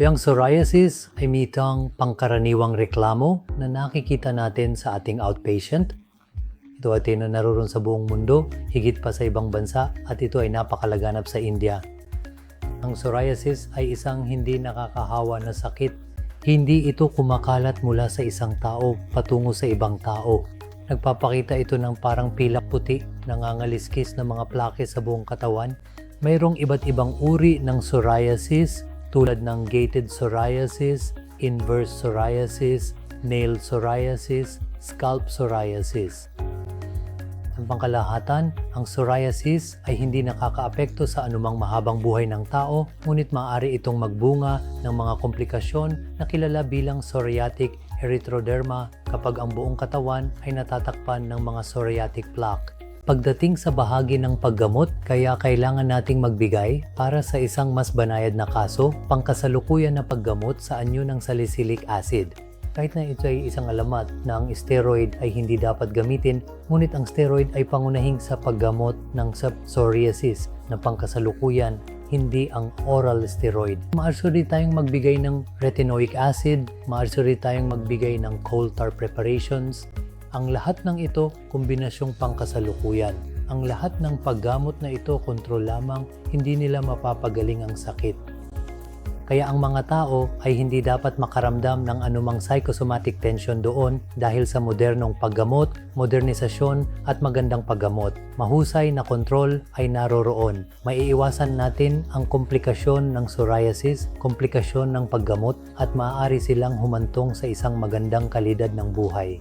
Yung psoriasis ay mitang pangkaraniwang reklamo na nakikita natin sa ating outpatient. Ito ay na naroon sa buong mundo, higit pa sa ibang bansa at ito ay napakalaganap sa India. Ang psoriasis ay isang hindi nakakahawa na sakit. Hindi ito kumakalat mula sa isang tao patungo sa ibang tao. Nagpapakita ito ng parang pilak puti, nangangaliskis na mga plake sa buong katawan. Mayroong iba't ibang uri ng psoriasis tulad ng gated psoriasis, inverse psoriasis, nail psoriasis, scalp psoriasis. Ang pangkalahatan, ang psoriasis ay hindi nakakaapekto sa anumang mahabang buhay ng tao, ngunit maaari itong magbunga ng mga komplikasyon na kilala bilang psoriatic erythroderma kapag ang buong katawan ay natatakpan ng mga psoriatic plaque. Pagdating sa bahagi ng paggamot, kaya kailangan nating magbigay para sa isang mas banayad na kaso, pangkasalukuyan na paggamot sa anyo ng salicylic acid. Kahit na ito ay isang alamat na ang steroid ay hindi dapat gamitin, ngunit ang steroid ay pangunahing sa paggamot ng psoriasis na pangkasalukuyan, hindi ang oral steroid. Maaari tayong magbigay ng retinoic acid, maaari tayong magbigay ng coal tar preparations, ang lahat ng ito, kombinasyong pangkasalukuyan. Ang lahat ng paggamot na ito, kontrol lamang, hindi nila mapapagaling ang sakit. Kaya ang mga tao ay hindi dapat makaramdam ng anumang psychosomatic tension doon dahil sa modernong paggamot, modernisasyon at magandang paggamot. Mahusay na kontrol ay naroroon. Maiiwasan natin ang komplikasyon ng psoriasis, komplikasyon ng paggamot at maaari silang humantong sa isang magandang kalidad ng buhay.